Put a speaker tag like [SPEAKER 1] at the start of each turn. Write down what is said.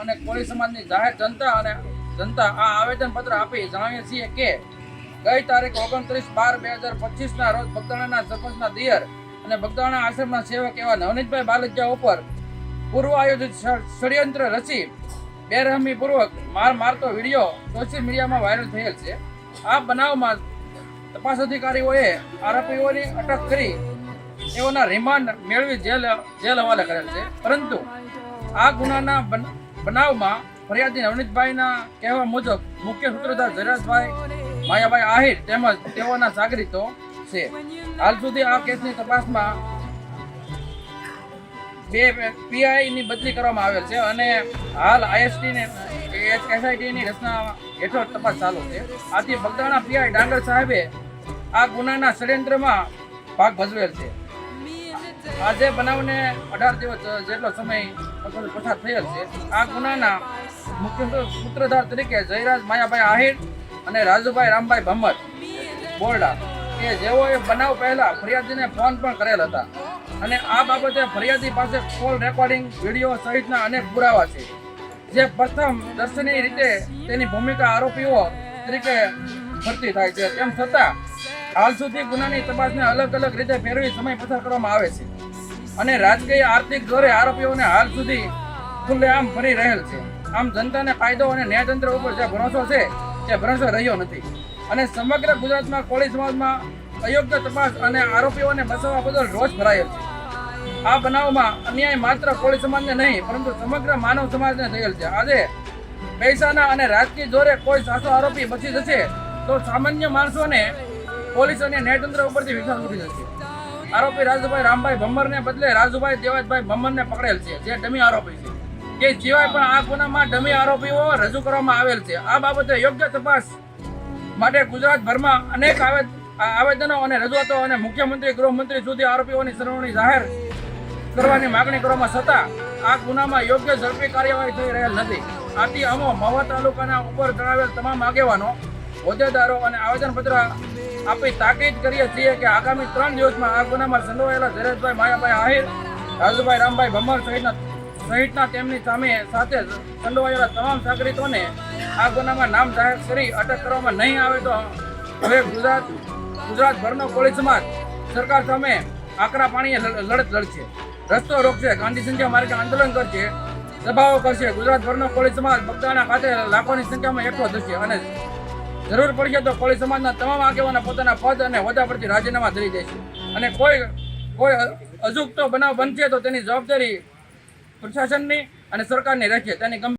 [SPEAKER 1] અને કોળી સમાજની જાહેર જનતા અને જનતા આ આવેદન પત્ર આપી જણાવીએ છીએ કે ગઈ તારીખ ઓગણત્રીસ બાર બે હજાર પચીસના રોજ બગદાણાના સરપંચના દિયર અને બગદાણા આશ્રમના સેવક એવા નવનીતભાઈ બાલજિયા ઉપર પૂર્વ આયોજિત ષડયંત્ર રચી બેરહમી પૂર્વક માર મારતો વીડિયો સોશિયલ મીડિયામાં વાયરલ થયેલ છે. આ બનાવમાં તપાસ અધિકારીઓએ આરોપીઓની અટક કરી તેઓના રિમાન્ડ મેળવી જેલ જેલ હવાલે કરેલ છે. પરંતુ આ ગુનાના બનાવમાં ફરિયાદી નવનીતભાઈના કહેવા મુજબ મુખ્ય સૂત્રધાર જયરાજભાઈ માયાભાઈ આહિર તેમજ તેઓના સાગરીતો છે. હાલ સુધી આ કેસની તપાસમાં બે પીઆઈની બદલી કરવામાં આવેલ છે અને હાલ આઈએસટીને ને એસઆઈટી ની રચના હેઠળ તપાસ ચાલુ છે. આથી બગદાણા પીઆઈ ડાંગર સાહેબે આ ગુનાના ષડયંત્રમાં ભાગ ભજવેલ છે. આજે બનાવને અઢાર દિવસ જેટલો સમય પસાર- થયેલ છે. આ ગુનાના મુખ્ય સૂત્રધાર તરીકે જયરાજ માયાભાઈ આહિર અને રાજુભાઈ રામભાઈ ભમર બોરડા, કે જેઓએ બનાવ પહેલા ફરિયાદીને ફોન પણ કરેલ હતા. અને આ બાબતે ફરિયાદી પાસે કોલ રેકોર્ડિંગ, વીડિયો સહિતના અનેક પુરાવા છે. જે પ્રથમ દર્શનીય રીતે તેની ભૂમિકા આરોપીઓ તરીકે ભરતી થાય છે. તેમ છતાં હાલ સુધી ગુનાની તપાસને અલગ અલગ રીતે ફેરવી સમય પસાર કરવામાં આવે છે. અને રાજકીય આર્થિક ધોરે આરોપીઓને હાલ સુધી ખુલ્લેઆમ ફરી રહેલ છે. આમ જનતાને કાયદો અને ન્યાયતંત્ર ઉપર જે ભરોસો છે તે ભરોસો રહ્યો નથી. અને સમગ્ર ગુજરાતમાં કોળી સમાજમાં અયોગ્ય તપાસ અને આરોપીઓને બચાવવા બદલ રોષ ભરાયો છે. આ બનાવમાં અન્યાય માત્ર કોળી સમાજને નહીં, પરંતુ સમગ્ર માનવ સમાજને થયેલ છે. આજે પૈસાના અને રાજકીય જોરે કોઈ સાચો આરોપી બચી જશે, તો સામાન્ય માણસોને પોલીસ અને ન્યાયતંત્ર ઉપરથી વિશ્વાસ ઉઠી જશે. આરોપી રાજુભાઈ રામભાઈ ભમ્મરને બદલે રાજુભાઈ દેવાજભાઈ ભમ્મરને પકડેલ છે. જે ડમી આરોપી છે. કે સિવાય પણ આ ગુનામાં ડમી આરોપીઓ રજૂ કરવામાં આવેલ છે. આ બાબતે યોગ્ય તપાસ માટે ગુજરાતભરમાં અનેક આવેદનો અને રજૂઆતો અને મુખ્યમંત્રી, ગૃહમંત્રી સુધી આરોપીઓની સરવણી જાહેર કરવાની માગણી કરવામાં છતાં આ ગુનામાં યોગ્ય ઝડપી કાર્યવાહી થઈ રહેલ નથી. આથી અમો મહુવા તાલુકાના ઉપર જણાવેલ તમામ આગેવાનો, હોદ્દેદારો અને આવેદનપત્ર આપી તાકીદ કરીએ છીએ કે આગામી ત્રણ દિવસમાં આ ગુનામાં સંડોવાયેલા ધીરજભાઈ, માયાભાઈ આહિર, રાજુભાઈ, રામભાઈ ભમર સહિતના સહિતના તેમની સામે સાથે સંડોવાયેલા તમામ સાગરિતોને આ ગુનામાં નામ જાહેર કરી અટક કરવામાં નહીં આવે તો હવે ગુજરાત ગુજરાતભરનો કોળી સમાજ સરકાર સામે આકરા પાણીએ લડત લડશે. રસ્તો રોકશે, ગાંધી સંખ્યા માર્ગે આંદોલન કરશે સભાઓ કરશે. ગુજરાતભરનો કોળી સમાજ બગદાણા ખાતે લાખોની સંખ્યામાં એકઠો થશે અને જરૂર પડશે તો કોળી સમાજના તમામ આગેવાનો પોતાના પદ અને હોદ્દા પરથી રાજીનામા ધરી દેશે. અને કોઈ કોઈ અજુગતો બનાવ બનશે તો તેની જવાબદારી પ્રશાસનની અને સરકારની રહેશે. તેની